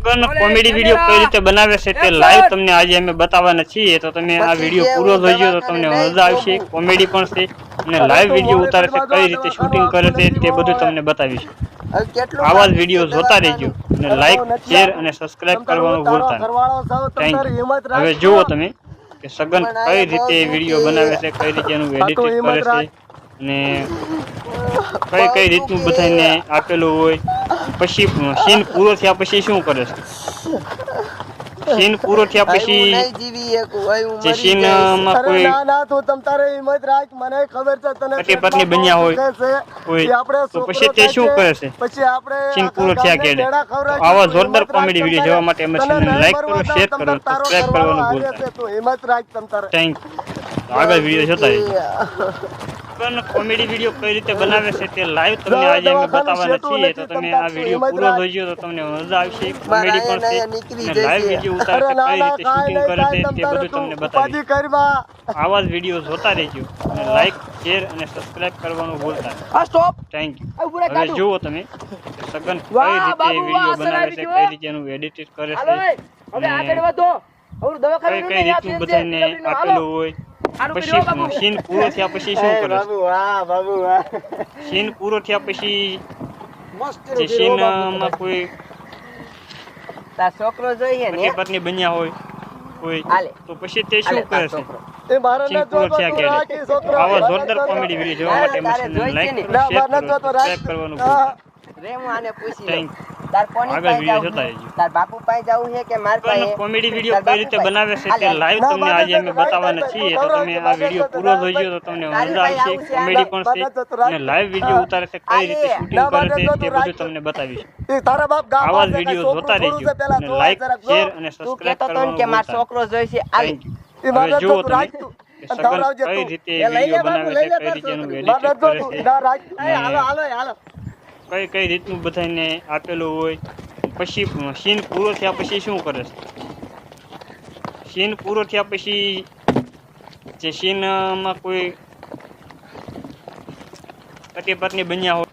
સગન comedy video કઈ રીતે બનાવે છે તે લાઈવ તમને આજે અમે બતાવવાના છીએ. તો તમે આ વીડિયો પૂરો જોઈજો તો તમને મજા આવશે. કોમેડી પણ છે. અને લાઈવ વીડિયો ઉતારે છે કઈ રીતે શૂટિંગ કરે છે તે બધું તમને બતાવીશું. આવા જ વિડિયો જોતા રહેજો અને લાઈક શેર અને સબસ્ક્રાઇબ કરવાનું ભૂલતા નહીં હવે જુઓ તમે કે સગન કઈ રીતે વીડિયો બનાવે છે કઈ રીતે એનું એડિટિંગ કરે છે અને કઈ કઈ રીતનું બધાને આપેલું હોય? પછી સીન પૂરો થયા પછી શું કરે છે? સીન પૂરો થયા પછી જે સીનમાં કોઈ ના ના તું તમ તારે હિંમત રાખ. મને ખબર છે તને પતિ પત્ની બન્યા હોય. કોઈ આપણે તો પછી તે શું કરે છે પછી આપણે સીન પૂરો થયા ગામને કે મેળા ખવડાવીશું. આવા જોરદાર કોમેડી વીડિયો જોવા માટે અમે ચેનલ લાઈક કરો શેર કરો તમ તારો સબસ્ક્રાઇબ કરવાનું ભૂલતા. તું હિંમત રાખ તમ તારે. થેન્ક આગળ વીડિયો જોતા રહેજો. પણ કોમેડી વીડિયો કઈ રીતે બનાવે છે તે લાઈવ તમને આજે અમે બતાવવાના છીએ. તો તમે આ વીડિયો પૂરો જોજો તો તમને મજા આવશે. કોમેડી પણ છે. લાઈવ વીડિયો ઉતારે છે કઈ રીતે શૂટિંગ કરે છે તે બધું તમને બતાવીશ. કરવા. આવા જ વીડિયો જોતા રહેજો અને લાઈક શેર અને સબસ્ક્રાઇબ કરવાનું ભૂલતા નહીં. stop. થેન્ક યુ હવે જુઓ તમે સગન કઈ રીતે વીડિયો બનાવે છે કઈ રીતે એનું એડિટ કરે છે હવે આગળ વધો. કઈ કઈ રીતનું બધાને આપેલું હોય. પછી બાબુ. પૂરો થયા પછી શું કરે છે બાબુ વાહ બાબુ વાહ સીન પૂરો થયા પછી જે શીનમાં કોઈ તા છોકરો જોઈએ ને? પતિ પત્ની બન્યા હોય કોઈ તો પછી તે શું કરે છે મારે ન તું કે રાખી છોકરો. આવા જોરદાર કોમેડી વીડિયો જોવા માટે લાઈક કરો શેર કરવાનું રે હું આને પૂછી લઉં. તાર કોની પાસે જાવું. તાર બાપુ પાસે જાવું છે કે માર પાસે? કોમેડી વીડિયો કઈ રીતે બનાવે છે કે તે લાઈવ તમને આજે અમે બતાવવાના છીએ. તો તમે આ વિડિયો પૂરો જોઈજો તો તમને મજા આવશે કોમેડી પણ છે અને લાઈવ વીડિયો ઉતારે છે કઈ રીતે શૂટિંગ કરે છે તે બધું તમને બતાવીશ. એ તારા બાપ ગામ આવા વિડિયો જોતા રહેજો અને લાઈક શેર અને સબસ્ક્રાઇબ કરવાનું કે મારો છોકરો જોઈ છે આવી એ મારા તો રાખ તું. સગન કઈ રીતે વિડિયો બનાવે છે કઈ રીતે એનું એડિટિંગ કરે છે. હાલો હાલો હાલો કઈ કઈ રીતનું બધાને આપેલું હોય. પછી સીન પૂરો થયા પછી શું કરે છે? સીન પૂરો થયા પછી જે સીનમાં કોઈ પતિ પત્ની બન્યા હોય